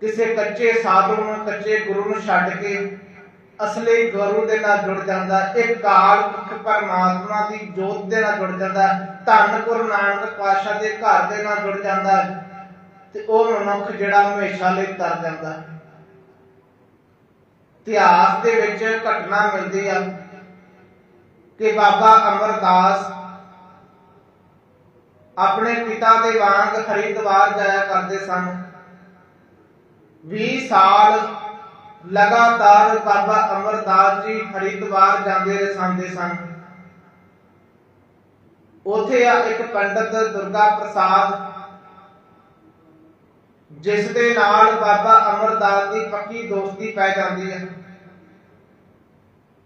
ਕਿਸੇ ਕੱਚੇ ਸਾਧੂ ਨੂੰ, ਕੱਚੇ ਗੁਰੂ ਨੂੰ ਛੱਡ ਕੇ ਅਸਲੀ ਗੁਰੂ ਦੇ ਨਾਲ ਜੁੜ ਜਾਂਦਾ ਇੱਕ ਕਾਲ ਪੁਰਖ ਪਰਮਾਤਮਾ ਦੀ ਜੋਤ ਦੇ ਨਾਲ ਜੁੜ ਜਾਂਦਾ, ਧੰਨ ਗੁਰੂ ਨਾਨਕ ਪਾਤਸ਼ਾਹ ਦੇ ਘਰ ਦੇ ਨਾਲ ਜੁੜ ਜਾਂਦਾ ਤੇ ਉਹ ਮਨੁੱਖ ਜਿਹੜਾ ਹਮੇਸ਼ਾ ਲਈ ਤਰ ਜਾਂਦਾ। ਇਤਿਹਾਸ ਦੇ ਵਿੱਚ ਘਟਨਾ ਮਿਲਦੀ ਆ ਕਿ ਬਾਬਾ ਅਮਰਦਾਸ ਆਪਣੇ ਪਿਤਾ ਦੇ ਵਾਂਗ ਹਰਿਦੁਆਰ ਜਾਇਆ ਕਰਦੇ ਸਨ। 20 ਸਾਲ ਲਗਾਤਾਰ ਬਾਬਾ ਅਮਰਦਾਸ ਜੀ ਹਰਿਦੁਆਰ ਜਾਂਦੇ ਰਹਿੰਦੇ ਸਨ। ਉਥੇ ਆ ਇੱਕ ਪੰਡਤ ਦੁਰਗਾ ਪ੍ਰਸਾਦ, ਜਿਸ ਦੇ ਨਾਲ ਬਾਬਾ ਅਮਰਦਾਸ ਦੀ ਪੱਕੀ ਦੋਸਤੀ ਪੈ ਜਾਂਦੀ ਹੈ।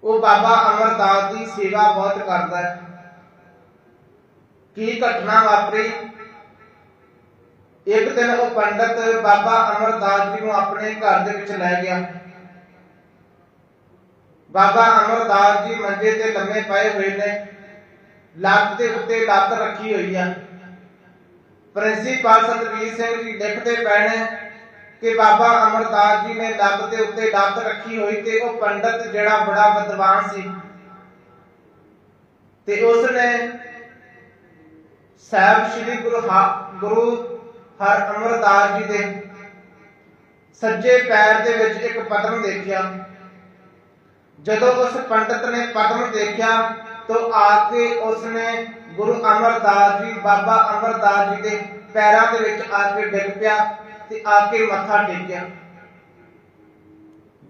ਉਹ ਬਾਬਾ ਅਮਰਦਾਸ ਦੀ ਸੇਵਾ ਬਹੁਤ ਕਰਦਾ ਹੈ। ਕੀ ਘਟਨਾ ਵਾਪਰੀ? ਇੱਕ ਦਿਨ ਉਹ ਪੰਡਤ ਬਾਬਾ ਅਮਰਦਾਸ ਜੀ ਨੂੰ ਆਪਣੇ ਘਰ ਦੇ ਵਿੱਚ ਲੈ ਗਿਆ। ਬਾਬਾ ਅਮਰਦਾਸ ਜੀ ਮੰਜੇ ਤੇ ਲੰਮੇ ਪਏ ਹੋਏ ਨੇ। ਲੱਤ ਦੇ ਉੱਤੇ ਲੱਤ ਰੱਖੀ ਹੋਈ ਆ। ਪ੍ਰਿੰਸੀਪਲ ਸਤਵੀਰ ਸਿੰਘ ਜੀ ਲਿਖਦੇ ਪੈਣੇ ਕਿ ਬਾਬਾ ਅਮਰਦਾਸ ਜੀ ਨੇ ਲੱਤ ਦੇ ਉੱਤੇ ਲੱਤ ਰੱਖੀ ਹੋਈ ਤੇ ਉਹ ਪੰਡਤ ਜਿਹੜਾ ਬੜਾ ਵਿਦਵਾਨ ਸੀ। ਤੇ ਉਸ ਨੇ ਸਾਹਿਬ ਸ੍ਰੀ ਗੁਰੂ ਗੁਰੂ ਹਰ ਅਮਰਦਾਸ ਜੀ ਦੇ ਸੱਜੇ ਪੈਰ ਦੇ ਵਿੱਚ ਇੱਕ ਪਦਮ ਦੇਖਿਆ। ਜਦੋਂ ਉਸ ਪੰਡਤ ਨੇ ਪਦਮ ਦੇਖਿਆ, ਤਾਂ ਆ ਕੇ ਉਸ ਗੁਰੂ ਅਮਰਦਾਸ ਜੀ, ਬਾਬਾ ਅਮਰਦਾਸ ਜੀ ਦੇ ਪੈਰਾਂ ਦੇ ਵਿੱਚ ਆ ਕੇ ਡਿੱਗ ਪਿਆ ਤੇ ਆ ਕੇ ਮੱਥਾ ਟੇਕਿਆ।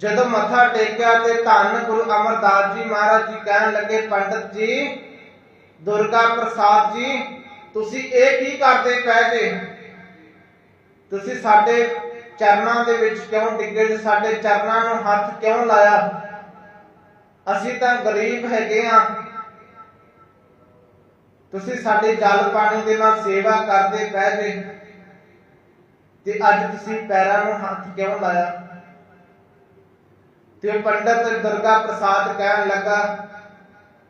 ਜਦੋਂ ਮੱਥਾ ਟੇਕਿਆ ਤੇ ਧੰਨ ਗੁਰੂ ਅਮਰਦਾਸ ਜੀ ਮਹਾਰਾਜ ਜੀ ਕਹਿਣ ਲੱਗੇ, ਪੰਡਤ ਜੀ, ਦੁਰਗਾ ਪ੍ਰਸਾਦ ਜੀ, ਤੁਸੀਂ ਇਹ ਕੀ ਕਰਦੇ ਪਏ ਜੇ? ਤੁਸੀਂ ਸਾਡੇ ਚਰਨਾਂ ਦੇ ਵਿੱਚ ਕਿਉਂ ਡਿੱਗੇ? ਜੇ ਸਾਡੇ ਚਰਨਾਂ ਨੂੰ ਹੱਥ ਕਿਉਂ ਲਾਇਆ? ਅਸੀਂ ਤਾਂ ਗਰੀਬ ਹੈਗੇ ਆ। ਤੁਸੀਂ ਸਾਡੇ ਜਲ ਪਾਣੀ ਦੇ ਨਾਲ ਸੇਵਾ ਕਰਦੇ ਪਏ ਜੇ। ਤੇ ਅੱਜ ਤੁਸੀਂ ਪੈਰਾਂ ਨੂੰ ਹੱਥ ਕਿਉਂ ਲਾਇਆ? ਤੇ ਉਹ ਪੰਡਤ ਦੁਰਗਾ ਪ੍ਰਸਾਦ ਕਹਿਣ ਲੱਗਾ,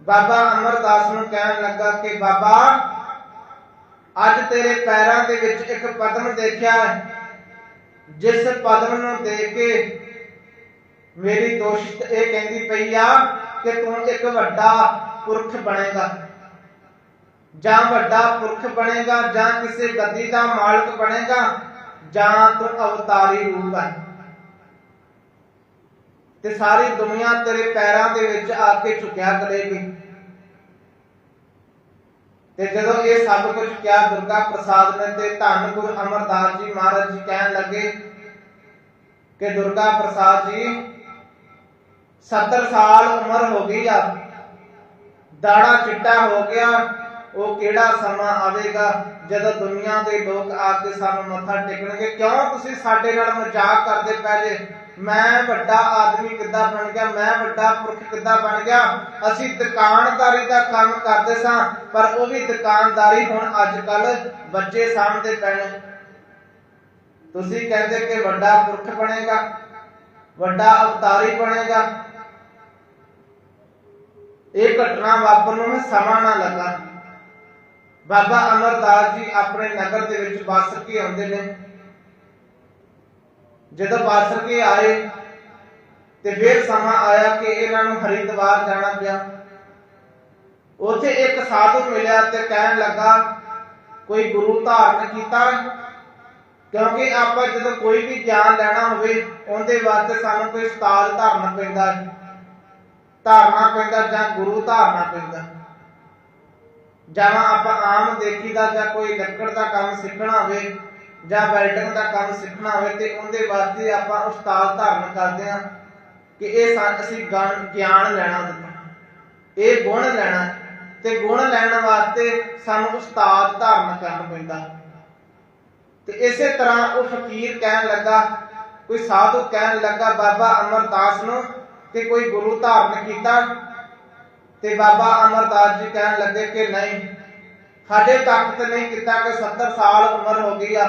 ਬਾਬਾ ਅਮਰਦਾਸ ਨੂੰ ਕਹਿਣ ਲੱਗਾ ਕਿ ਬਾਬਾ ਅੱਜ ਤੇਰੇ ਪੈਰਾਂ ਦੇ ਵਿੱਚ ਇੱਕ ਪਦਮ ਦੇਖਿਆ ਜਿਸ ਪਦਮ ਨੂੰ ਦੇਖ ਕੇ ਮੇਰੀ ਦੋਸ਼ਤ ਇਹ ਕਹਿੰਦੀ ਪਈ ਆ ਕਿ ਤੂੰ ਇੱਕ ਵੱਡਾ ਪੁਰਖ ਬਣੇਗਾ। ਜਾਂ ਵੱਡਾ ਪੁਰਖ ਬਣੇਗਾ, ਜਾਂ ਕਿਸੇ ਗੱਦੀ ਦਾ ਮਾਲਕ ਬਣੇਗਾ, ਜਾਂ ਤੂੰ ਅਵਤਾਰੀ ਰੂਪ ਹੈ। ਤੇ ਸਾਰੀ ਦੁਨੀਆ ਤੇਰੇ ਪੈਰਾਂ ਦੇ ਵਿੱਚ ਆ ਕੇ ਝੁਕਿਆ ਕਰੇਗੀ। ਤੇ ਜਦੋਂ ਇਹ ਸਭ ਕੁਝ ਕਿਹਾ, ਦੁਰਗਾ ਪ੍ਰਸਾਦ ਨੇ ਤੇ ਧੰਨ ਗੁਰੂ ਅਮਰਦਾਸ ਜੀ ਮਹਾਰਾਜ ਜੀ ਕਹਿਣ ਲੱਗੇ ਕਿ ਦੁਰਗਾ ਪ੍ਰਸਾਦ ਜੀ 70 ਸਾਲ ਉਮਰ ਹੋ ਗਈ ਆ, ਦਾੜਾ ਚਿੱਟਾ ਹੋ ਗਿਆ ਉਹ ਕਿਹੜਾ ਸਮਾਂ ਆਵੇਗਾ ਜਦੋਂ ਦੁਨੀਆ ਦੇ ਲੋਕ ਆ ਕੇ ਸਾਨੂੰ ਮੱਥਾ ਟੇਕਣਗੇ? ਕਿਉਂ ਤੁਸੀਂ ਸਾਡੇ ਨਾਲ ਮਜ਼ਾਕ ਕਰਦੇ ਪੈ ਜੇ? ਮੈਂ ਵੱਡਾ ਆਦਮੀ ਕਿੱਦਾਂ ਬਣ ਗਿਆ? ਮੈਂ ਵੱਡਾ ਪੁਰਖ ਕਿੱਦਾਂ ਬਣ ਗਿਆ? ਅਸੀਂ ਦੁਕਾਨਦਾਰੀ ਦਾ ਕੰਮ ਕਰਦੇ ਸਾਂ, ਪਰ ਉਹ ਵੀ ਦੁਕਾਨਦਾਰੀ ਹੁਣ ਅੱਜ ਕੱਲ ਬੱਚੇ ਸਾਹਮਣੇ ਪੈਣੇ ਤੁਸੀਂ ਕਹਿੰਦੇ ਕਿ ਵੱਡਾ ਪੁਰਖ ਬਣੇਗਾ, ਵੱਡਾ ਅਵਤਾਰੀ ਬਣੇਗਾ। ਇਹ ਘਟਨਾ ਵਾਪਰਨ ਨੂੰ ਸਮਾਂ ਨਾ ਲੱਗਾ। ਬਾਬਾ ਅਮਰਦਾਸ ਜੀ ਆਪਣੇ ਨਗਰ ਦੇ ਵਿੱਚ ਵਸ ਕੇ ਆਉਂਦੇ ਨੇ। ਜਦੋਂ ਵਸ ਕੇ ਆਏ ਤੇ ਫਿਰ ਸਮਾਂ ਆਇਆ ਕਿ ਇਹਨਾਂ ਨੂੰ ਹਰਿਦੁਆਰ ਜਾਣਾ ਪਿਆ। ਉੱਥੇ ਇੱਕ ਸਾਧੂ ਮਿਲਿਆ ਤੇ ਕਹਿਣ ਲੱਗਾ, ਕੋਈ ਗੁਰੂ ਧਾਰਨ ਕੀਤਾ ਕਿਉਂਕਿ ਆਪਾਂ ਜਦੋਂ ਕੋਈ ਵੀ ਗਿਆਨ ਲੈਣਾ ਹੋਵੇ, ਉਹਦੇ ਵਾਸਤੇ ਸਾਨੂੰ ਕੋਈ ਉਸਤਾਦ ਧਾਰਨਾ ਪੈਂਦਾ ਹੈ। ਧਾਰਨਾ ਪੈਂਦਾ ਜਾਂ ਗੁਰੂ ਧਾਰਨਾ ਪੈਂਦਾ ਜਾਂ ਆਪਾਂ ਆਮ ਦੇਖੀਦਾ ਜਾਂ ਕੋਈ ਲੱਕੜ ਦਾ ਕੰਮ ਸਿੱਖਣਾ ਹੋਵੇ ਜਾਂ ਵੈਲਡਿੰਗ ਦਾ ਕੰਮ ਸਿੱਖਣਾ ਹੋਵੇ ਤੇ ਉਹਦੇ ਵਾਸਤੇ ਆਪਾਂ ਉਸਤਾਦ ਧਾਰਨ ਕਰਦੇ ਹਾਂ ਕਿ ਇਹ ਅਸੀਂ ਗਿਆਨ ਲੈਣਾ ਇਹ ਗੁਣ ਲੈਣਾ। ਤੇ ਗੁਣ ਲੈਣ ਵਾਸਤੇ ਸਾਨੂੰ ਉਸਤਾਦ ਧਾਰਨ ਕਰਨਾ ਪੈਂਦਾ। ਤੇ ਇਸੇ ਤਰ੍ਹਾਂ ਉਹ ਫਕੀਰ ਕਹਿਣ ਲੱਗਾ, ਕੋਈ ਸਾਧੂ ਕਹਿਣ ਲੱਗਾ, ਬਾਬਾ ਅਮਰਦਾਸ ਨੂੰ ਕਿ ਕੋਈ ਗੁਰੂ ਧਾਰਨ ਕੀਤਾ ਤੇ ਬਾਬਾ ਅਮਰਦਾਸ ਜੀ ਕਹਿਣ ਲੱਗੇ ਕਿ ਨਹੀਂ, ਸਾਡੇ ਤੱਕ ਨਹੀਂ ਕੀਤਾ ਕਿ 70 ਸਾਲ ਉਮਰ ਹੋ ਗਈ ਆ।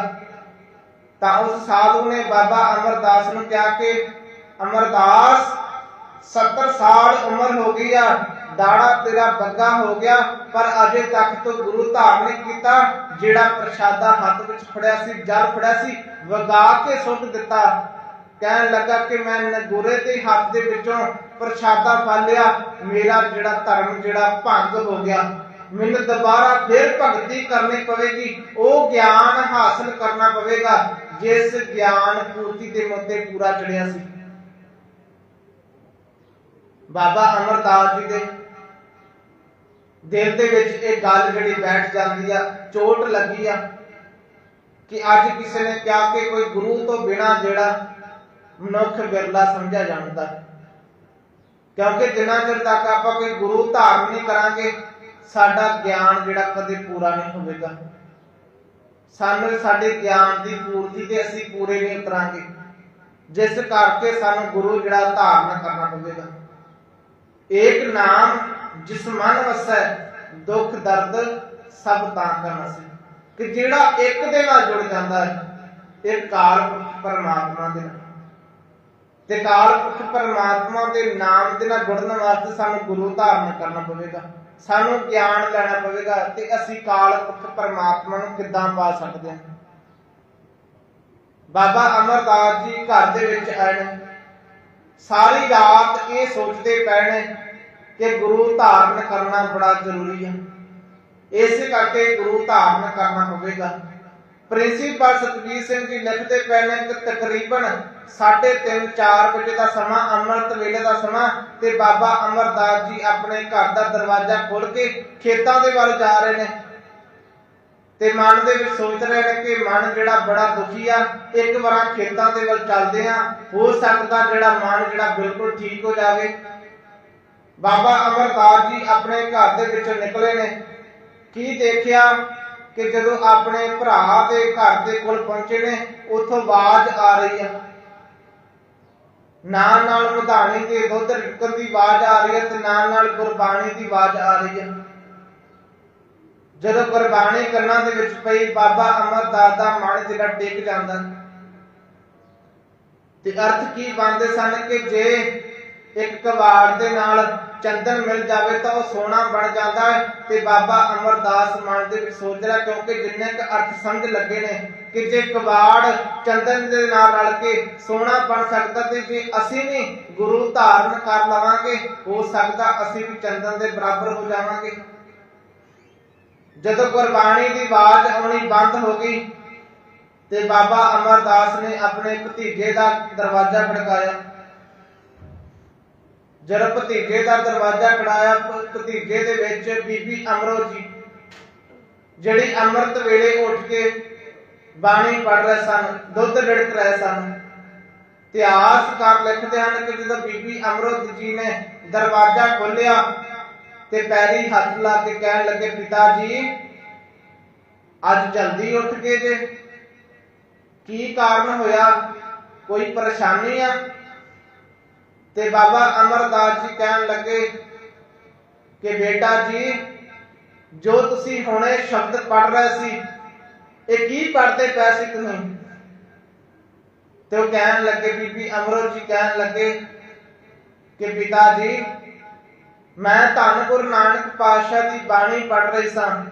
ਤਾਂ ਉਸ ਸਾਧੂ ਨੇ ਬਾਬਾ ਅਮਰਦਾਸ ਨੂੰ ਕਿਹਾ ਕਿ ਅਮਰਦਾਸ 70 ਸਾਲ ਉਮਰ ਹੋ ਗਈ ਆ, ਦਾੜਾ ਤੇਰਾ ਬੱਗਾ ਹੋ ਗਿਆ, ਪਰ ਅਜੇ ਤੱਕ ਤੋਂ ਗੁਰੂ ਧਾਰਨ ਨਹੀਂ ਕੀਤਾ, ਜਿਹੜਾ ਪ੍ਰਸ਼ਾਦਾ ਹੱਥ ਵਿੱਚ ਫੜਿਆ ਸੀ, ਜਲ ਫੜਿਆ ਸੀ, ਵਗਾ ਕੇ ਸੁੱਟ ਦਿੱਤਾ। ਕਹਿਣ ਲੱਗਾ ਕਿ ਮੈਂ ਨਗੁਰੇ ਦੇ ਹੱਥ ਦੇ ਵਿੱਚੋਂ ਪ੍ਰਸ਼ਾਦਾ ਫੜ ਮੇਰਾ ਜਿਹੜਾ ਧਰਮ, ਜਿਹੜਾ ਭੰਗ ਹੋ ਗਿਆ, ਮੈਨੂੰ ਦੁਬਾਰਾ ਫਿਰ ਭਗਤੀ ਕਰਨੀ ਪਵੇਗੀ। ਉਹ ਗਿਆਨ ਹਾਸਲ ਕਰਨਾ ਪਵੇਗਾ, ਜਿਸ ਗਿਆਨ ਪੂਰਤੀ ਦੇ ਮੁੱਦੇ ਪੂਰਾ ਚੜਿਆ ਸੀ। ਬਾਬਾ ਅਮਰਦਾਸ ਜੀ ਦੇ ਦਿਲ ਦੇ ਵਿੱਚ ਇਹ ਗੱਲ ਜਿਹੜੀ ਬੈਠ ਜਾਂਦੀ ਆ, ਚੋਟ ਲੱਗੀ ਆ ਕਿ ਅੱਜ ਕਿਸੇ ਨੇ ਕਿਹਾ ਕਿ ਕੋਈ ਗੁਰੂ ਤੋਂ ਬਿਨਾ ਜਿਹੜਾ ਮਨੁੱਖ ਵਿਰਲਾ ਸਮਝਿਆ ਜਾਂਦਾ ਕਿਉਂਕਿ ਜਿੰਨਾ ਚਿਰ ਤੱਕ ਆਪਾਂ ਕੋਈ ਗੁਰੂ ਧਾਰਨ ਨਹੀਂ ਕਰਾਂਗੇ, ਸਾਡਾ ਗਿਆਨ ਜਿਹੜਾ ਕਦੇ ਪੂਰਾ ਨਹੀਂ ਹੋਵੇਗਾ। ਸਾਨੂੰ ਸਾਡੇ ਗਿਆਨ ਦੀ ਪੂਰਤੀ ਤੇ ਅਸੀਂ ਪੂਰੇ ਨਹੀਂ ਉਤਰਾਂਗੇ। ਜਿਸ ਕਰਕੇ ਸਾਨੂੰ ਗੁਰੂ ਜਿਹੜਾ ਧਾਰਨ ਕਰਨਾ ਪਵੇਗਾ। ਇੱਕ ਨਾਮ ਜਿਸ ਮਨ ਵਸੈ, ਦੁੱਖ ਦਰਦ ਸਭ ਤਾਂ ਕਰਨਾ ਸੀ। ਕਿ ਜਿਹੜਾ ਇੱਕ ਦੇ ਨਾਲ ਜੁੜ ਜਾਂਦਾ ਹੈ, ਇਹ ਕਾਲ ਪਰਮਾਤਮਾ ਦੇ ਨਾਲ। ਤੇ ਕਾਲ ਪੁਰਖ ਪਰਮਾਤਮਾ ਦੇ ਨਾਮ ਦੇ ਨਾਲ ਜੁੜਨ ਵਾਸਤੇ ਸਾਨੂੰ ਗੁਰੂ ਧਾਰਨ ਕਰਨਾ ਪਵੇਗਾ, ਸਾਨੂੰ ਗਿਆਨ ਲੈਣਾ ਪਵੇਗਾ, ਤੇ ਅਸੀਂ ਕਾਲ ਪੁਰਖ ਪਰਮਾਤਮਾ ਨੂੰ ਕਿੱਦਾਂ ਪਾ ਸਕਦੇ ਹਾਂ? ਬਾਬਾ ਅਮਰਦਾਸ ਜੀ ਘਰ ਦੇ ਵਿੱਚ ਆਏ ਨੇ। ਸਾਰੀ ਰਾਤ ਇਹ ਸੋਚਦੇ ਪਏ ਨੇ ਕਿ ਗੁਰੂ ਧਾਰਨ ਕਰਨਾ ਬੜਾ ਜ਼ਰੂਰੀ ਹੈ ਇਸ ਕਰਕੇ ਗੁਰੂ ਧਾਰਨ ਕਰਨਾ ਪਵੇਗਾ। ਪ੍ਰਿੰਸੀਪਲ ਸਤਵੀਰ ਸਿੰਘ ਜੀ ਲਿਖਦੇ ਪਏ ਨੇ ਕਿ ਤਕਰੀਬਨ 3:30 4 ਵਜੇ ਦਾ ਸਮਾਂ, ਅੰਮ੍ਰਿਤ ਵੇਲੇ ਦਾ ਸਮਾਂ ਤੇ ਬਾਬਾ ਅਮਰਦਾਸ ਜੀ ਆਪਣੇ ਘਰ ਦਾ ਦਰਵਾਜ਼ਾ ਖੋਲ ਕੇ ਖੇਤਾਂ ਦੇ ਵੱਲ ਜਾ ਰਹੇ ਨੇ। ਤੇ ਮਨ ਦੇ ਵਿੱਚ ਸੋਚ ਰਹੇ ਨੇ ਕਿ ਮਨ ਜਿਹੜਾ ਬੜਾ ਦੁਖੀ ਆ, ਇੱਕ ਵਾਰ ਖੇਤਾਂ ਦੇ ਵੱਲ ਚੱਲਦੇ ਆ ਹੋ ਸਕਦਾ ਜਿਹੜਾ ਮਨ ਜਿਹੜਾ ਬਿਲਕੁਲ ਠੀਕ ਹੋ ਜਾਵੇ। ਬਾਬਾ ਅਮਰਦਾਸ ਜੀ ਆਪਣੇ ਘਰ ਦੇ ਵਿੱਚੋਂ ਨਿਕਲੇ ਨੇ। ਕੀ ਦੇਖਿਆ? ਕਿ ਜਦੋਂ ਆਪਣੇ ਭਰਾ ਦੇ ਘਰ ਦੇ ਕੋਲ ਪਹੁੰਚੇ ਨੇ, ਉੱਥੋਂ ਆਵਾਜ਼ ਆ ਰਹੀ ਆ। ਨਾਲ ਨਾਲ ਮਧਾਣੀ ਦੇ ਦੁੱਧ ਰਿੜਕਣ ਦੀ ਆਵਾਜ਼ ਆ ਰਹੀ ਹੈ ਤੇ ਨਾਲ ਨਾਲ ਗੁਰਬਾਣੀ ਦੀ ਆਵਾਜ਼ ਆ ਰਹੀ ਹੈ ਜਦੋਂ ਗੁਰਬਾਣੀ ਕੰਨਾਂ ਦੇ ਵਿੱਚ ਪਈ, ਬਾਬਾ ਅਮਰਦਾਸ ਦਾ ਮਨ ਜਿਹੜਾ ਟਿਕ ਜਾਂਦਾ। ਤੇ ਅਰਥ ਕੀ ਬਣਦੇ ਸਨ ਕਿ ਜੇ ਇੱਕ ਕਵਾੜ ਦੇ ਨਾਲ ਚੰਦਨ ਮਿਲ ਜਾਵੇ ਤਾਂ ਉਹ ਸੋਨਾ ਬਣ ਜਾਂਦਾ ਹੈ ਤੇ ਬਾਬਾ ਅਮਰਦਾਸ ਮਨ ਦੇ ਵਿੱਚ ਸੋਚ ਕਿਉਂਕਿ ਜਿੰਨੇ ਕ ਅਰਥ ਸਮਝ ਲੱਗੇ ਨੇ ਕਿ ਜੇ ਕਵਾੜ ਚੰਦਨ ਦੇ ਨਾਲ ਰਲ ਕੇ ਸੋਨਾ ਬਣ ਸਕਦਾ ਤੇ ਜੇ ਅਸੀਂ ਵੀ ਗੁਰੂ ਧਾਰਨ ਕਰ ਲਵਾਂਗੇ, ਹੋ ਸਕਦਾ ਅਸੀਂ ਵੀ ਚੰਦਨ ਦੇ ਬਰਾਬਰ ਹੋ ਜਾਵਾਂਗੇ। ਜਦੋਂ ਗੁਰਬਾਣੀ ਦੀ ਆਵਾਜ਼ ਆਉਣੀ ਬੰਦ ਹੋ ਗਈ ਤੇ ਬਾਬਾ ਅਮਰਦਾਸ ਨੇ ਆਪਣੇ ਭਤੀਜੇ ਦਾ ਦਰਵਾਜ਼ਾ ਖੜਕਾਇਆ। ਜਦੋਂ ਭਤੀਜੇ ਦਾ ਦਰਵਾਜ਼ਾ ਖੜਾਇਆ ਭਤੀਜੇ ਦੇ ਵਿੱਚ ਬੀਬੀ ਅਮਰੋ ਜੀ, ਜਿਹੜੀ ਅੰਮ੍ਰਿਤ ਵੇਲੇ ਉੱਠ ਕੇ ਬਾਣੀ ਪੜ ਰਹੇ ਸਨ, ਦੁੱਧ ਰਿੜਕ ਰਹੇ ਸਨ ਇਤਿਹਾਸਕਾਰ ਲਿਖਦੇ ਹਨ ਕਿ ਜਦੋਂ ਬੀਬੀ ਅਮਰੋ ਜੀ ਨੇ ਦਰਵਾਜ਼ਾ ਖੋਲ੍ਹਿਆ ਤੇ ਪੈਰੀ ਹੱਥ ਲਾ ਕੇ ਕਹਿਣ ਲੱਗੇ, ਪਿਤਾ ਜੀ, ਅੱਜ ਜਲਦੀ ਉੱਠ ਗਏ ਜੇ। ਕੀ ਕਾਰਨ ਹੋਇਆ? ਕੋਈ ਪਰੇਸ਼ਾਨੀ ਆ? ਤੇ ਬਾਬਾ ਅਮਰਦਾਸ ਜੀ ਕਹਿਣ ਲੱਗੇ ਕਿ ਬੇਟਾ ਜੀ, ਜੋ ਤੁਸੀਂ ਹੁਣੇ ਸ਼ਬਦ ਪੜ ਰਹੇ ਸੀ, ਇਹ ਕੀ ਪੜਦੇ ਪਏ ਸੀ ਤੁਸੀਂ? ਤੇ ਉਹ ਕਹਿਣ ਲੱਗੇ, ਬੀਬੀ ਅਮਰੋ ਜੀ ਕਹਿਣ ਲੱਗੇ ਕਿ ਪਿਤਾ ਜੀ, ਮੈਂ ਧੰਨ ਗੁਰੂ ਨਾਨਕ ਪਾਤਸ਼ਾਹ ਦੀ ਬਾਣੀ ਪੜ ਰਹੀ ਸਾਂ।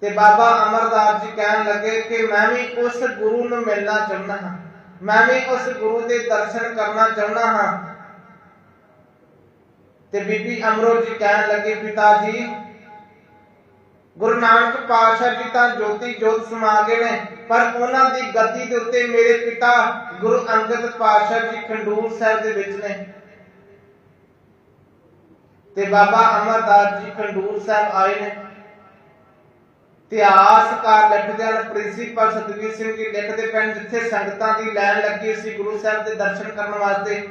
ਤੇ ਬਾਬਾ ਅਮਰਦਾਸ ਜੀ ਕਹਿਣ ਲੱਗੇ ਕਿ ਮੈਂ ਵੀ ਉਸ ਗੁਰੂ ਨੂੰ ਮਿਲਣਾ ਚਾਹੁੰਦਾ ਹਾਂ। ਮੈਂ ਵੀ ਉਸ ਗੁਰੂ ਦੇ ਦਰਸ਼ਨ ਕਰਨਾ ਚਾਹੁੰਦਾ ਹਾਂ। ਤੇ ਬੀਬੀ ਅਮਰੋ ਜੀ ਕਹਿਣ ਲੱਗੇ, ਪਿਤਾ ਜੀ, ਗੁਰੂ ਨਾਨਕ ਪਾਤਸ਼ਾਹ ਜੀ ਤਾਂ ਜੋਤੀ ਜੋਤ ਸਮਾ ਗਏ ਨੇ, ਪਰ ਉਹਨਾਂ ਦੀ ਗੱਦੀ ਦੇ ਉੱਤੇ ਮੇਰੇ ਪਿਤਾ ਗੁਰੂ ਅੰਗਦ ਪਾਤਸ਼ਾਹ ਜੀ ਖੰਡੂਰ ਸਾਹਿਬ ਦੇ ਵਿੱਚ ਨੇ। ਤੇ ਬਾਬਾ ਅਮਰਦਾਸ ਜੀ ਖੰਡੂਰ ਸਾਹਿਬ ਆਏ ਨੇ। ਇਤਿਹਾਸਕਾਰ ਲਿਖਦੇ ਪ੍ਰਿੰਸੀਪਲ ਸਤਵੀਰ ਸਿੰਘ ਜੀ ਲਿਖਦੇ ਪੈਣ ਜਿੱਥੇ ਸੰਗਤਾਂ ਦੀ ਲਾਈਨ ਲੱਗੀ ਸੀ ਗੁਰੂ ਸਾਹਿਬ ਦੇ ਦਰਸ਼ਨ ਕਰਨ ਵਾਸਤੇ।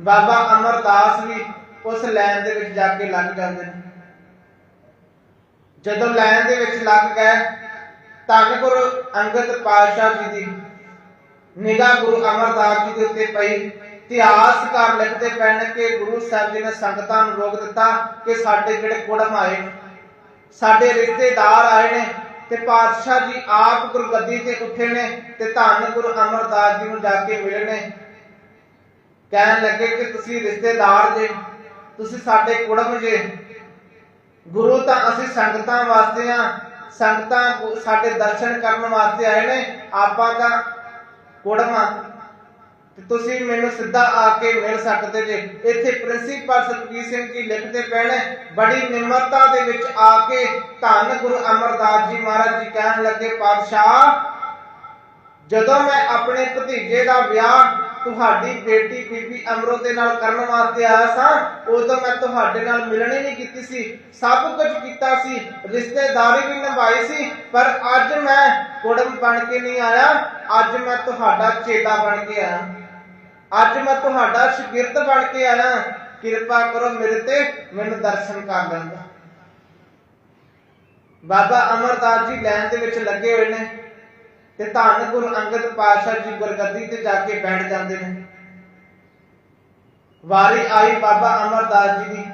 ਬਾਬਾ ਅਮਰਦਾਸ ਵੀ ਉਸ ਲਾਈਨ ਦੇ ਵਿੱਚ ਜਾ ਕੇ ਲੱਗ ਜਾਂਦੇ ਨੇ। ਜਦੋਂ ਲਾਈਨ ਦੇ ਵਿੱਚ ਲੱਗ ਗਏ ਧੰਨ ਗੁਰੂ ਅੰਗਦ ਪਾਤਸ਼ਾਹ ਜੀ ਦੀ ਨਿਗਾਹ ਗੁਰੂ ਅਮਰਦਾਸ ਜੀ ਦੇ ਉੱਤੇ ਪਈ। ਇਤਿਹਾਸਕਾਰ ਲਿਖਦੇ ਪੈਣ ਕਿ ਗੁਰੂ ਸਾਹਿਬ ਜੀ ਨੇ ਸੰਗਤਾਂ ਨੂੰ ਰੋਕ ਦਿੱਤਾ ਕਿ ਸਾਡੇ ਜਿਹੜੇ ਕੁੜਮ ਆਏ। ਸਾਡੇ ਰਿਸ਼ਤੇਦਾਰ ਆਏ ਨੇ ਤੇ ਪਾਤਸ਼ਾਹ ਜੀ ਆਪ ਗੁਰਗੱਦੀ ਤੇ ਉੱਠੇ ਨੇ ਤੇ ਧੰਨ ਗੁਰੂ ਅਮਰਦਾਸ ਜੀ ਨੂੰ ਜਾ ਕੇ ਮਿਲੇ ਨੇ। ਕਹਿਣ ਲੱਗੇ ਕਿ ਤੁਸੀਂ ਰਿਸ਼ਤੇਦਾਰ ਜੇ, ਤੁਸੀਂ ਸਾਡੇ ਕੁੜਮ ਜੇ। ਗੁਰੂ ਤਾਂ ਅਸੀਂ ਸੰਗਤਾਂ ਵਾਸਤੇ ਆ, ਸੰਗਤਾਂ ਸਾਡੇ ਦਰਸ਼ਨ ਕਰਨ ਵਾਸਤੇ ਆਏ ਨੇ, ਆਪਾਂ ਤਾਂ ਕੁੜਮ ਤੁਸੀਂ ਮੈਨੂੰ ਸਿੱਧਾ ਆ ਕੇ ਮਿਲ ਸਕਦੇ ਜੇ। ਇੱਥੇ ਪ੍ਰਿੰਸੀਪਲ ਸਤਜੀਤ ਸਿੰਘ ਜੀ ਲਿਖਦੇ ਪਏ ਬੜੀ ਨਿਮਰਤਾ ਦੇ ਵਿੱਚ ਆ ਕੇ ਧੰਨ ਗੁਰੂ ਅਮਰਦਾਸ ਜੀ ਮਹਾਰਾਜ ਜੀ ਕਹਿਣ ਲੱਗੇ, ਪਾਤਸ਼ਾਹ, ਜਦੋਂ ਮੈਂ ਆਪਣੇ ਭਤੀਜੇ ਦਾ ਵਿਆਹ ਤੁਹਾਡੀ ਬੇਟੀ ਬੀਬੀ ਅਮਰੋ ਦੇ ਨਾਲ ਕਰਨ ਵਾਸਤੇ ਆਇਆ ਸਾਂ, ਉਦੋਂ ਮੈਂ ਤੁਹਾਡੇ ਨਾਲ ਮਿਲਣੀ ਨਹੀਂ ਕੀਤੀ ਸੀ। ਸਭ ਕੁਝ ਕੀਤਾ ਸੀ, ਰਿਸ਼ਤੇਦਾਰੀ ਵੀ ਨਿਭਾਈ ਸੀ, ਪਰ ਅੱਜ ਮੈਂ ਕੁੜਮ ਬਣ ਕੇ ਨਹੀਂ ਆਇਆ। ਅੱਜ ਮੈਂ ਤੁਹਾਡਾ ਚੇਲਾ ਬਣ ਕੇ ਆਇਆ। ਅੱਜ ਮੈਂ ਤੁਹਾਡਾ ਸ਼ਾਗਿਰਦ ਬਣ ਕੇ ਆਇਆ। ਕਿਰਪਾ ਕਰੋ ਮੇਰੇ ਤੇ ਮੈਨੂੰ ਦਰਸ਼ਨ ਕਰ ਲੈਂਦਾ ਬਾਬਾ ਅਮਰਦਾਸ ਜੀ ਲੈਣ ਦੇ ਵਿੱਚ ਲੱਗੇ ਹੋਏ ਨੇ ਤੇ ਧੰਨ ਗੁਰੂ ਅੰਗਦ ਪਾਤਸ਼ਾਹ ਜੀ ਗੁਰਗੱਦੀ ਤੇ ਜਾ ਕੇ ਬੈਠ ਜਾਂਦੇ ਨੇ। ਵਾਰੀ ਆਈ ਬਾਬਾ ਅਮਰਦਾਸ ਜੀ ਦੀ।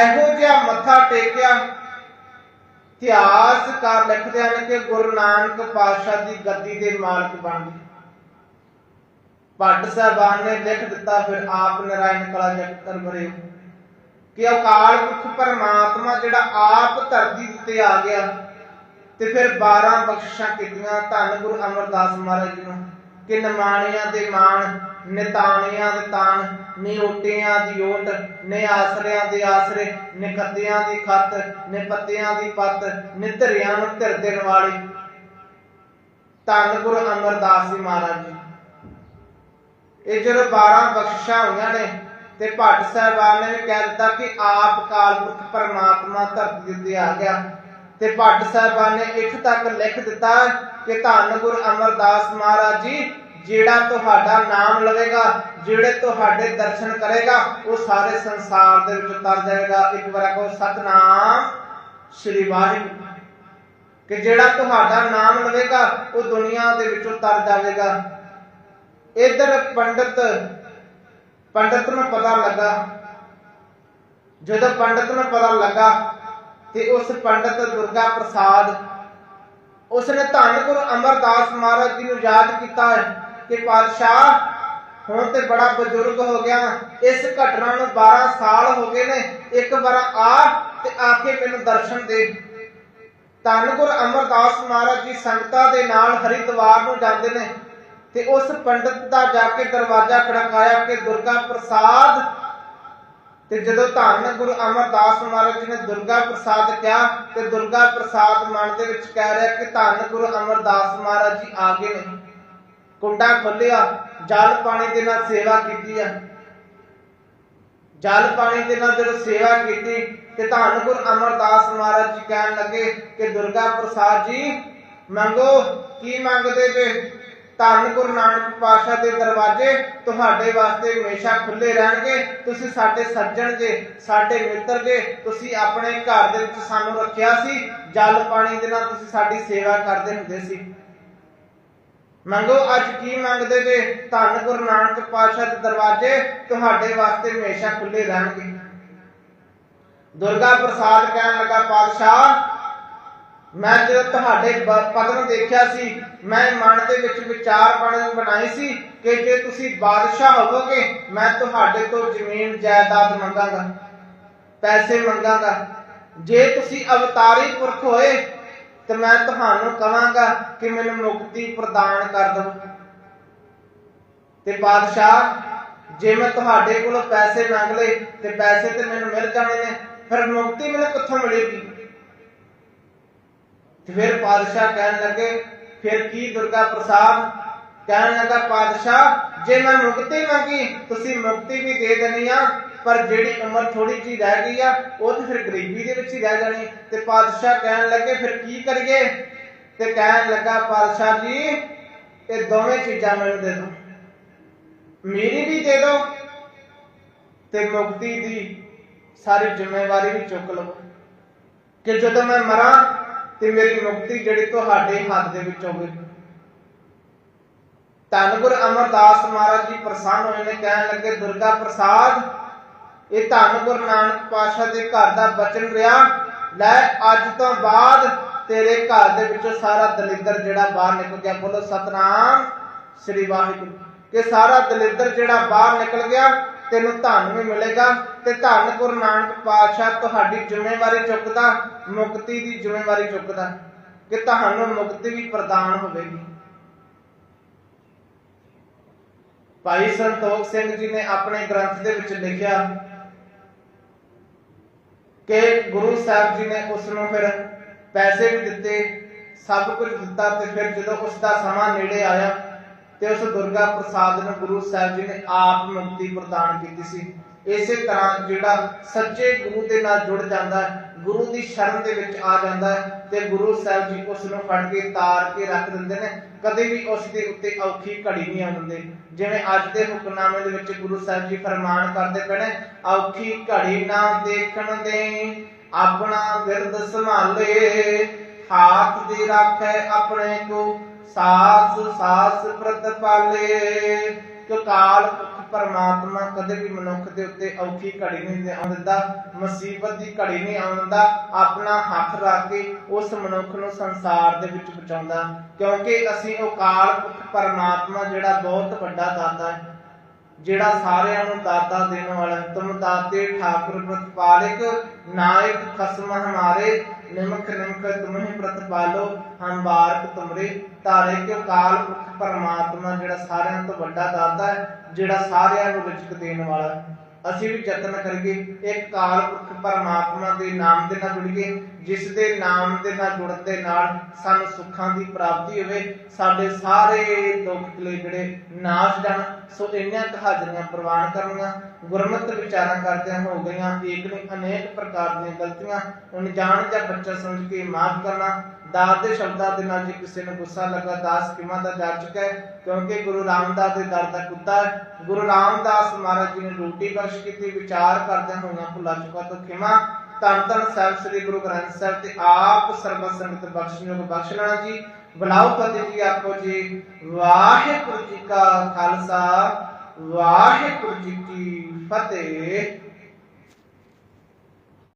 ਇਹੋ ਜਿਹਾ ਮੱਥਾ ਟੇਕਿਆ। ਇਤਿਹਾਸਕਾਰ ਲਿਖਦੇ ਹਨ ਕਿ ਗੁਰੂ ਨਾਨਕ ਪਾਤਸ਼ਾਹ ਦੀ ਗੱਦੀ ਦੇ ਮਾਲਕ ਬਣ ਗਏ। ਭੱਟ ਸਾਹਿਬਾਨ ਨੇ ਲਿਖ ਦਿੱਤਾ, ਫਿਰ ਆਪ ਨਰਾਇਣ ਕਲਾ ਜਗਤਰ ਭਰੇ। ਕਿ ਅਕਾਲ ਪੁਰਖ ਪਰਮਾਤਮਾ ਜਿਹੜਾ ਆਪ ਧਰਤੀ ਉੱਤੇ ਆ ਗਿਆ, ਤੇ ਫਿਰ 12 ਬਖਸ਼ਿਸ਼ਾਂ ਕੀਤੀਆਂ ਧੰਨ ਗੁਰੂ ਅਮਰਦਾਸ ਮਹਾਰਾਜ ਜੀ ਨੂੰ, ਕਿ ਨਿਮਾਣਿਆਂ ਦੇ ਮਾਣ, ਨਿਤਾਣਿਆਂ ਦੇ ਤਾਣ ਨਿਓਟਿਆਂ ਦੀ ਓਟ ਨੇ ਆਸਰਿਆਂ ਦੇ ਆਸਰੇ, ਨਿਕੱਤਿਆਂ ਦੀ ਖੱਤ, ਨਿਪੱਤਿਆਂ ਦੀ ਪੱਤ, ਨਿਧਰਿਆਂ ਨੂੰ ਧਿਰ ਦੇਣ ਵਾਲੀ ਧੰਨ ਗੁਰੂ ਅਮਰਦਾਸ ਜੀ ਮਹਾਰਾਜ ਜੀ। ਇਹ ਜਦੋਂ 12 ਬਖਸ਼ਿਸ਼ਾਂ ਹੋਈਆਂ ਨੇ ਤੇ ਭੱਟ ਸਾਹਿਬਾਨ ਨੇ ਵੀ ਕਹਿ ਦਿੱਤਾ ਕਿ ਆਪ ਕਾਲਪੁਰਖ ਪਰਮਾਤਮਾ ਧਰਤੀ ਉੱਤੇ ਆ ਗਿਆ। ਤੇ ਭੱਟ ਸਾਹਿਬਾਨ ਨੇ ਇੱਥੇ ਤੱਕ ਲਿਖ ਦਿੱਤਾ ਕਿ ਧੰਨ ਗੁਰੂ ਅਮਰਦਾਸ ਮਹਾਰਾਜ ਜੀ, ਜਿਹੜਾ ਤੁਹਾਡਾ ਨਾਮ ਲਵੇਗਾ, ਜਿਹੜੇ ਤੁਹਾਡੇ ਦਰਸ਼ਨ ਕਰੇਗਾ, ਉਹ ਸਾਰੇ ਸੰਸਾਰ ਦੇ ਵਿੱਚ ਤਰ ਜਾਏਗਾ ਇੱਕ ਵਾਰ ਕਹੋ, ਸਤਨਾਮ ਸ੍ਰੀ ਵਾਹਿਗੁਰੂ। ਕਿ ਜਿਹੜਾ ਤੁਹਾਡਾ ਨਾਮ ਲਵੇਗਾ, ਉਹ ਦੁਨੀਆ ਦੇ ਵਿੱਚੋਂ ਤਰ ਜਾਵੇਗਾ। ਇਧਰ ਪੰਡਤ ਪੰਡਤ ਨੂੰ ਪਤਾ ਲੱਗਾ। ਜਦੋਂ ਪੰਡਤ ਨੂੰ ਪਤਾ ਲੱਗਾ ਤੇ ਉਸ ਪੰਡਤ ਦੁਰਗਾ ਪ੍ਰਸਾਦ, ਉਸਨੇ ਧੰਨ ਗੁਰੂ ਅਮਰਦਾਸ ਮਹਾਰਾਜ ਜੀ ਨੂੰ ਯਾਦ ਕੀਤਾ ਕਿ ਪਾਤਸ਼ਾਹ, ਹੁਣ ਤੇ ਬੜਾ ਬਜ਼ੁਰਗ ਹੋ ਗਿਆ, ਇਸ ਘਟਨਾ ਨੂੰ 12 ਸਾਲ ਹੋ ਗਏ ਨੇ, ਇੱਕ ਵਾਰ ਆ ਤੇ ਆ ਕੇ ਮੈਨੂੰ ਦਰਸ਼ਨ ਦੇ। ਧੰਨ ਗੁਰੂ ਅਮਰਦਾਸ ਮਹਾਰਾਜ ਜੀ ਸੰਗਤਾਂ ਦੇ ਨਾਲ ਹਰਿਦੁਆਰ ਨੂੰ ਜਾਂਦੇ ਨੇ। ਤੇ ਉਸ ਪੰਡਤ ਦਾ ਜਾ ਕੇ ਦਰਵਾਜ਼ਾ ਖੜਕਾਇਆ ਕਿ ਦੁਰਗਾ ਪ੍ਰਸਾਦ। ਤੇ ਜਦੋਂ ਧੰਨ ਗੁਰੂ ਅਮਰਦਾਸ ਮਹਾਰਾਜ ਜੀ ਨੇ ਦੁਰਗਾ ਪ੍ਰਸਾਦ ਕਿਹਾ, ਤੇ ਦੁਰਗਾ ਪ੍ਰਸਾਦ ਮਨ ਦੇ ਵਿੱਚ ਕਹਿ ਰਿਹਾ ਕਿ ਧੰਨ ਗੁਰੂ ਅਮਰਦਾਸ ਮਹਾਰਾਜ ਜੀ ਆ ਗਏ ਨੇ। ਕੁੰਡਾ ਖੋਲਿਆ ਜਲ ਪਾਣੀ ਦੇ ਨਾਲ ਸੇਵਾ ਕੀਤੀ ਆ। ਜਲ ਪਾਣੀ ਦੇ ਨਾਲ ਜਦੋਂ ਸੇਵਾ ਕੀਤੀ, ਤੇ ਧੰਨ ਗੁਰੂ ਅਮਰਦਾਸ ਮਹਾਰਾਜ ਜੀ ਕਹਿਣ ਲੱਗੇ ਕਿ ਦੁਰਗਾ ਪ੍ਰਸਾਦ ਜੀ, ਮੰਗੋ, ਕੀ ਮੰਗਦੇ ਜੇ? ਧੰਨ ਗੁਰੂ ਨਾਨਕ ਪਾਤਸ਼ਾਹ ਦੇ ਦਰਵਾਜ਼ੇ ਤੁਹਾਡੇ ਵਾਸਤੇ ਹਮੇਸ਼ਾ ਖੁੱਲੇ ਰਹਿਣਗੇ। ਤੁਸੀਂ ਸਾਡੇ ਸੱਜਣ ਜੇ, ਸਾਡੇ ਮਿੱਤਰ ਜੇ, ਤੁਸੀਂ ਆਪਣੇ ਘਰ ਦੇ ਵਿੱਚ ਸਾਨੂੰ ਰੱਖਿਆ ਸੀ। ਜਲ ਪਾਣੀ ਦੇ ਨਾਲ ਤੁਸੀਂ ਸਾਡੀ ਸੇਵਾ ਕਰਦੇ ਹੁੰਦੇ ਸੀ। ਮੰਗੋ, ਅੱਜ ਕੀ ਮੰਗਦੇ ਜੇ? ਧੰਨ ਗੁਰੂ ਨਾਨਕ ਪਾਤਸ਼ਾਹ ਦੇ ਦਰਵਾਜ਼ੇ ਤੁਹਾਡੇ ਵਾਸਤੇ ਹਮੇਸ਼ਾ ਖੁੱਲੇ ਰਹਿਣਗੇ। ਦੁਰਗਾ ਪ੍ਰਸਾਦ ਕਹਿਣ ਲੱਗਾ, ਪਾਤਸ਼ਾਹ ਮੈਂ ਜਦੋਂ ਤੁਹਾਡੇ ਬ- ਪਦਮ ਦੇਖਿਆ ਸੀ, ਮੈਂ ਮਨ ਦੇ ਵਿੱਚ ਵਿਚਾਰ ਬਣ ਬਣਾਈ ਸੀ ਕਿ ਜੇ ਤੁਸੀਂ ਬਾਦਸ਼ਾਹ ਹੋਵੋਗੇ, ਮੈਂ ਤੁਹਾਡੇ ਤੋਂ ਜ਼ਮੀਨ, ਜਾਇਦਾਦ ਮੰਗਾਂਗਾ, ਪੈਸੇ ਮੰਗਾਂਗਾ। ਜੇ ਤੁਸੀਂ ਅਵਤਾਰੀ ਪੁਰਖ ਹੋਏ, ਤੇ ਮੈਂ ਤੁਹਾਨੂੰ ਕਵਾਂਗਾ ਕਿ ਮੈਨੂੰ ਮੁਕਤੀ ਪ੍ਰਦਾਨ ਕਰ ਦਿਓ। ਤੇ ਬਾਦਸ਼ਾਹ, ਜੇ ਮੈਂ ਤੁਹਾਡੇ ਕੋਲੋਂ ਪੈਸੇ ਮੰਗ ਲਏ, ਤੇ ਪੈਸੇ ਤੇ ਮੈਨੂੰ ਮਿਲ ਜਾਣੇ ਨੇ, ਫਿਰ ਮੁਕਤੀ ਮੈਨੂੰ ਕਿੱਥੋਂ ਮਿਲੇਗੀ? ਫਿਰ ਪਾਦਸ਼ਾਹ ਕਹਿਣ ਲੱਗੇ, ਫਿਰ ਕੀ ਦੁਰਗਾ ਪ੍ਰਸਾਦ? ਕਹਿਣ ਲੱਗਾ ਪਾਦਸ਼ਾਹ ਜੇ ਮੈਂ ਮੁਕਤੀ ਮੰਗੀ, ਤੁਸੀਂ ਮੁਕਤੀ ਵੀ ਦੇ ਦੇਣੀ ਆ, ਪਰ ਜਿਹੜੀ ਉਮਰ ਥੋੜੀ ਜੀ ਰਹਿ ਗਈ ਆ, ਉਹ ਤੇ ਫਿਰ ਗਰੀਬੀ ਦੇ ਵਿੱਚ ਹੀ ਰਹਿ ਜਾਣੀ। ਤੇ ਪਾਦਸ਼ਾਹ ਕਹਿਣ ਲੱਗੇ, ਫਿਰ ਕੀ ਕਰੀਏ? ਤੇ ਕਹਿਣ ਲੱਗਾ ਪਾਦਸ਼ਾਹ ਜੀ, ਇਹ ਦੋਵੇਂ ਚੀਜ਼ਾਂ ਮੈਨੂੰ ਦੇ ਦਿਓ। ਮੇਰੀ ਵੀ ਦੇ ਦਿਓ, ਤੇ ਮੁਕਤੀ ਦੀ ਸਾਰੀ ਜ਼ਿੰਮੇਵਾਰੀ ਵੀ ਚੁੱਕ ਲਓ। ਕਿ ਜਦੋਂ ਮੈਂ ਮਰਾਂ ਤੇ ਮੇਰੀ ਮੁਕਤੀ ਜਿਹੜੀ ਤੁਹਾਡੇ ਹੱਥ ਦੇ ਵਿੱਚ ਹੋਵੇ। ਧੰਨ ਗੁਰ ਅਮਰਦਾਸ ਮਹਾਰਾਜ ਜੀ ਪ੍ਰਸੰਨ ਹੋਏ ਨੇ, ਕਹਿਣ ਲੱਗੇ, ਦੁਰਗਾ ਪ੍ਰਸਾਦ, ਇਹ ਧੰਨ ਗੁਰ ਨਾਨਕ ਪਾਤਸ਼ਾਹ ਦੇ ਘਰ ਦਾ ਬਚਨ ਰਿਹਾ। ਲੈ, ਅੱਜ ਤੋਂ ਬਾਅਦ ਤੇਰੇ ਘਰ ਦੇ ਵਿੱਚੋਂ ਸਾਰਾ ਦਲਿੱਦਰ ਜਿਹੜਾ ਬਾਹਰ ਨਿਕਲ ਗਿਆ। ਬੋਲੋ, ਸਤਨਾਮ ਸ੍ਰੀ ਵਾਹਿਗੁਰੂ, ਕਿ ਸਾਰਾ ਦਲਿੱਦਰ ਜਿਹੜਾ ਬਾਹਰ ਨਿਕਲ ਗਿਆ ਤੈਨੂੰ ਧਨ ਵੀ ਮਿਲੇਗਾ ਤੇ ਧੰਨ ਗੁਰੂ ਨਾਨਕ ਪਾਤਸ਼ਾਹ ਤੁਹਾਡੀ ਜ਼ਿੰਮੇਵਾਰੀ ਚੁੱਕਦਾ, ਮੁਕਤੀ ਦੀ ਜ਼ਿੰਮੇਵਾਰੀ ਚੁੱਕਦਾ, ਕਿ ਤੁਹਾਨੂੰ ਮੁਕਤੀ ਵੀ ਪ੍ਰਦਾਨ ਹੋਵੇਗੀ। ਭਾਈ ਸੰਤੋਖ ਸਿੰਘ ਜੀ ਨੇ ਆਪਣੇ ਗ੍ਰੰਥ ਦੇ ਵਿੱਚ ਲਿਖਿਆ ਕਿ ਗੁਰੂ ਸਾਹਿਬ ਜੀ ਨੇ ਉਸ ਨੂੰ ਫਿਰ ਪੈਸੇ ਵੀ ਦਿੱਤੇ, ਸਭ ਕੁਝ ਦਿੱਤਾ ਤੇ ਫਿਰ ਜਦੋਂ ਉਸ ਦਾ ਸਮਾਂ ਨੇੜੇ ਆਇਆ ਤੇ ਉਸ ਦੁਰਗਾ ਪ੍ਰਸਾਦ ਨੂੰ ਗੁਰੂ ਸਾਹਿਬ ਜੀ ਨੇ ਆਪ ਮੁਕਤੀ ਪ੍ਰਦਾਨ ਕੀਤੀ ਸੀ। ਇਸੇ ਤਰ੍ਹਾਂ ਜਿਹੜਾ ਸੱਚੇ ਗੁਰੂ ਦੇ ਨਾਲ ਜੁੜ ਜਾਂਦਾ ਹੈ, ਗੁਰੂ ਦੀ ਸ਼ਰਨ ਦੇ ਵਿੱਚ ਆ ਜਾਂਦਾ ਹੈ ਤੇ ਗੁਰੂ ਸਾਹਿਬ ਜੀ ਉਸ ਨੂੰ ਫੜ ਕੇ ਤਾਰ ਕੇ ਰੱਖ ਦਿੰਦੇ ਨੇ। ਕਦੇ ਵੀ ਉਸ ਦੇ ਉੱਤੇ ਔਖੀ ਘੜੀ ਨਹੀਂ ਆਉਣ ਦਿੰਦੇ ਜਿਵੇਂ ਅੱਜ ਦੇ ਹੁਕਮਨਾਮੇ ਦੇ ਵਿੱਚ ਗੁਰੂ ਸਾਹਿਬ ਜੀ ਫਰਮਾਨ ਕਰਦੇ ਪਏ ਔਖੀ ਘੜੀ ਨਾ ਦੇਖਣ ਦੇ, ਆਪਣਾ ਵਿਰਦ ਸੰਭਾਲੇ, ਹਾਥ ਦੇ ਰੱਖੈ ਆਪਣੇ ਕੋ ਸਾਸ ਸਾਸ ਪ੍ਰਤਪਾਲੇ ਕਿ ਕਾਲ ਪੁਰਖ ਪਰਮਾਤਮਾ ਕਦੇ ਵੀ ਮਨੁੱਖ ਦੇ ਉੱਤੇ ਔਖੀ ਘੜੀ ਨਹੀਂ ਦੇ ਮੁਸੀਬਤ ਦੀ ਘੜੀ ਨਹੀਂ ਆਉਣ ਆਪਣਾ ਹੱਥ ਰੱਖ ਕੇ ਉਸ ਮਨੁੱਖ ਨੂੰ ਸੰਸਾਰ ਦੇ ਵਿੱਚ ਬਚਾਉਂਦਾ ਕਿਉਂਕਿ ਅਸੀਂ ਉਹ ਕਾਲ ਪੁਰਖ ਪਰਮਾਤਮਾ ਜਿਹੜਾ ਬਹੁਤ ਵੱਡਾ ਦਾਤਾ ਹੈ ਜਿਹੜਾ ਸਾਰਿਆਂ ਨੂੰ ਦਾਤਾ ਦੇਣ ਵਾਲਾ ਤੁਮ ਦਾਤੇ, ਠਾਕੁਰ, ਪ੍ਰਤਪਾਲਕ, ਨਾਇਕ, ਖਸਮ ਹਮਾਰੇ, ਨਿਮਖ ਨਿਮਖ ਤੁਮਹਿ ਪ੍ਰਤਪਾਲੋ, ਹਮ ਬਾਰਕ ਤੁਮਰੇ। ਤਾਰੇ ਕਿਉ ਕਾਲ ਪੁਰਖ ਪਰਮਾਤਮਾ ਜਿਹੜਾ ਸਾਰਿਆਂ ਤੋਂ ਵੱਡਾ ਦਾਤਾ ਹੈ, ਜਿਹੜਾ ਸਾਰਿਆਂ ਨੂੰ ਰਿਜ਼ਕ ਦੇਣ ਵਾਲਾ ਅਸੀਂ ਵੀ ਯਤਨ ਕਰੀਏ, ਇੱਕ ਕਾਲ ਪੁਰਖ ਪਰਮਾਤਮਾ ਦੇ ਨਾਮ ਦੇ ਨਾਲ ਜੁੜੀਏ, ਜਿਸ ਦੇ ਨਾਮ ਦੇ ਨਾਲ ਜੁੜਨ ਦੇ ਨਾਲ ਸਾਨੂੰ ਸੁੱਖਾਂ ਦੀ ਪ੍ਰਾਪਤੀ ਹੋਵੇ, ਸਾਡੇ ਸਾਰੇ ਦੁੱਖ ਕਲੇ ਜਿਹੜੇ ਨਾਸ਼ ਜਾਣ, ਸੋ ਇੰਨੀਆਂ ਕੁ ਹਾਜ਼ਰੀਆਂ ਪ੍ਰਵਾਨ ਕਰਨੀਆਂ, ਗੁਰਮਤਿ ਵਿਚਾਰਾਂ ਕਰਦਿਆਂ ਹੋ ਗਈਆਂ, ਏਕ ਨਹੀਂ ਅਨੇਕ ਪ੍ਰਕਾਰ ਦੀਆਂ ਗਲਤੀਆਂ ਅਣਜਾਣ ਜਾਂ ਬੱਚਾ ਸਮਝ ਕੇ ਮਾਫ ਕਰਨਾ ਦਾਸ ਦੇ ਸ਼ਬਦਾਂ ਦੇ ਨਾਲ ਜੇ ਕਿਸੇ ਨੂੰ ਗੁੱਸਾ ਲੱਗਾ, ਦਾਸ ਕਿਮਾ ਦਾ ਜਾ ਚੁੱਕਾ ਹੈ? ਕਿਉਂਕਿ ਗੁਰੂ ਰਾਮਦਾਸ ਦੇ ਦਰ ਦਾ ਕੁੱਤਾ ਗੁਰੂ ਰਾਮਦਾਸ ਮਹਾਰਾਜ ਜੀ ਨੇ ਰੋਟੀ ਬਖਸ਼ ਕੀਤੀ, ਵਿਚਾਰ ਕਰਦਿਆਂ ਹੋਈਆਂ ਭੁੱਲਾ ਚੁੱਕਾ ਤੋਂ ਖਿਮਾ ਧੰਨ ਧੰਨ ਸਾਹਿਬ, ਸ੍ਰੀ ਗੁਰੂ ਗ੍ਰੰਥ ਸਾਹਿਬ ਤੇ ਆਪ ਸਰਬ ਸੰਗਤ ਬਖਸ਼ਣਯੋਗ ਬਖਸ਼ ਲੈਣਾ ਜੀ। ਬੁਲਾਓ ਫਤਿਹ ਜੀ ਆਪੋ ਜੀ। ਵਾਹਿਗੁਰੂ ਜੀ ਕਾ ਖਾਲਸਾ, ਵਾਹਿਗੁਰੂ ਜੀ ਕੀ ਫਤਿਹ।